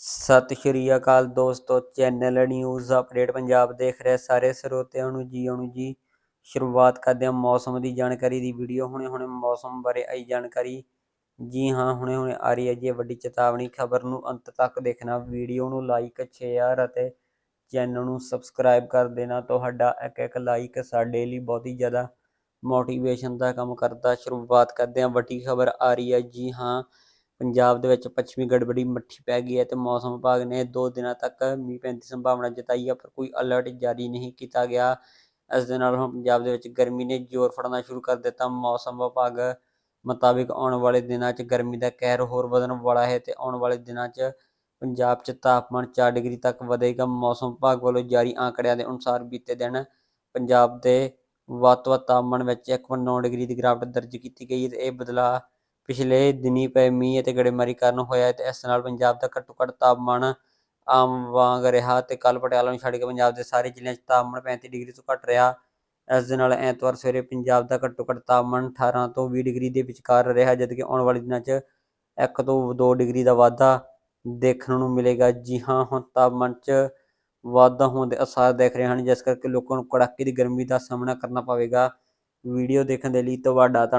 ਸਤਿ ਸ਼੍ਰੀ ਅਕਾਲ ਦੋਸਤੋ, channel news update Punjab ਦੇਖ ਰਹੇ ਸਾਰੇ ਸਰੋਤਿਆਂ ਨੂੰ ਜੀ ਆਉਣ ਜੀ। ਸ਼ੁਰੂਆਤ ਕਰਦੇ ਹਾਂ ਮੌਸਮ ਦੀ ਜਾਣਕਾਰੀ ਦੀ ਵੀਡੀਓ। ਹੁਣੇ ਹੁਣੇ ਮੌਸਮ ਬਾਰੇ ਆਈ ਜਾਣਕਾਰੀ। ਜੀ ਹਾਂ, ਹੁਣੇ ਹੁਣੇ ਆ ਰਹੀ ਹੈ ਜੀ ਵੱਡੀ ਚੇਤਾਵਨੀ ਖਬਰ ਨੂੰ। ਅੰਤ ਤੱਕ ਦੇਖਣਾ, ਵੀਡੀਓ ਨੂੰ ਲਾਈਕ ਸ਼ੇਅਰ ਅਤੇ ਚੈਨਲ ਨੂੰ ਸਬਸਕ੍ਰਾਈਬ ਕਰ ਦੇਣਾ। ਤੁਹਾਡਾ ਇੱਕ ਇੱਕ ਲਾਈਕ ਸਾਡੇ ਲਈ ਬਹੁਤ ਹੀ ਜ਼ਿਆਦਾ ਮੋਟੀਵੇਸ਼ਨ ਦਾ ਕੰਮ ਕਰਦਾ। ਸ਼ੁਰੂਆਤ ਕਰਦੇ ਹਾਂ, ਵੱਡੀ ਖਬਰ ਆ ਰਹੀ ਹੈ। ਜੀ ਹਾਂ ਪੰਜਾਬ ਦੇ ਵਿੱਚ ਪੱਛਮੀ ਗੜਬੜੀ ਮੱਠੀ ਪੈ ਗਈ ਹੈ ਤੇ ਮੌਸਮ ਵਿਭਾਗ ਨੇ 2 ਦਿਨਾਂ ਤੱਕ ਮੀਂਹ ਪੈਣ ਦੀ ਸੰਭਾਵਨਾ ਜਤਾਈ ਹੈ, ਪਰ ਕੋਈ ਅਲਰਟ ਜਾਰੀ ਨਹੀਂ ਕੀਤਾ ਗਿਆ। ਇਸ ਦੇ ਨਾਲ ਹੁਣ ਪੰਜਾਬ ਦੇ ਵਿੱਚ ਗਰਮੀ ਨੇ ਜ਼ੋਰ ਫੜਨਾ ਸ਼ੁਰੂ ਕਰ ਦਿੱਤਾ। ਮੌਸਮ ਵਿਭਾਗ ਮੁਤਾਬਿਕ ਆਉਣ ਵਾਲੇ ਦਿਨਾਂ 'ਚ ਗਰਮੀ ਦਾ ਕਹਿਰ ਹੋਰ ਵਧਣ ਵਾਲਾ ਹੈ ਤੇ ਆਉਣ ਵਾਲੇ ਦਿਨਾਂ 'ਚ ਪੰਜਾਬ 'ਚ ਤਾਪਮਾਨ 4 ਡਿਗਰੀ ਤੱਕ ਵਧੇਗਾ। ਮੌਸਮ ਵਿਭਾਗ ਵੱਲੋਂ ਜਾਰੀ ਆંકੜਿਆਂ ਦੇ ਅਨੁਸਾਰ ਬੀਤੇ ਦਿਨ ਪੰਜਾਬ ਦੇ ਵੱਧ ਤੋਂ ਵੱਧ ਤਾਪਮਾਨ ਵਿੱਚ 1.9 ਡਿਗਰੀ ਦੀ ਗਿਰਾਵਟ ਦਰਜ ਕੀਤੀ ਗਈ ਹੈ ਤੇ ਇਹ ਬਦਲਾਅ ਪਿਛਲੇ ਦਿਨੀ ਪਏ ਮੀਂਹ ਅਤੇ ਗੜੇਮਾਰੀ ਕਾਰਨ ਹੋਇਆ ਹੈ ਤੇ ਇਸ ਨਾਲ ਪੰਜਾਬ ਦਾ ਘੱਟੋ ਘੱਟ ਤਾਪਮਾਨ ਆਮ ਵਾਂਗ ਰਿਹਾ ਤੇ ਕੱਲ ਪਟਿਆਲਾ ਨੂੰ ਛੱਡ ਕੇ ਪੰਜਾਬ ਦੇ ਸਾਰੇ ਜ਼ਿਲ੍ਹਿਆਂ 'ਚ ਤਾਪਮਾਨ 35 ਡਿਗਰੀ ਤੋਂ ਘੱਟ ਰਿਹਾ। ਇਸ ਦੇ ਨਾਲ ਐਤਵਾਰ ਸਵੇਰੇ ਪੰਜਾਬ ਦਾ ਘੱਟੋ ਘੱਟ ਤਾਪਮਾਨ 18 ਤੋਂ 20 ਡਿਗਰੀ ਦੇ ਵਿਚਕਾਰ ਰਿਹਾ, ਜਦਕਿ ਆਉਣ ਵਾਲੇ ਦਿਨਾਂ 'ਚ 1 ਤੋਂ 2 ਡਿਗਰੀ ਦਾ ਵਾਧਾ ਦੇਖਣ ਨੂੰ ਮਿਲੇਗਾ। ਜੀ ਹਾਂ, ਹੁਣ ਤਾਪਮਾਨ 'ਚ ਵਾਧਾ ਹੋਣ ਦੇ ਅਸਾਰ ਦੇਖ ਰਹੇ ਹਨ, ਜਿਸ ਕਰਕੇ ਲੋਕਾਂ ਨੂੰ ਕੜਾਕੇ ਦੀ ਗਰਮੀ ਦਾ ਸਾਹਮਣਾ ਕਰਨਾ ਪਵੇਗਾ। ਵੀਡੀਓ ਦੇਖਣ ਦੇ ਲਈ ਤੁਹਾਡਾ ਧੰਨ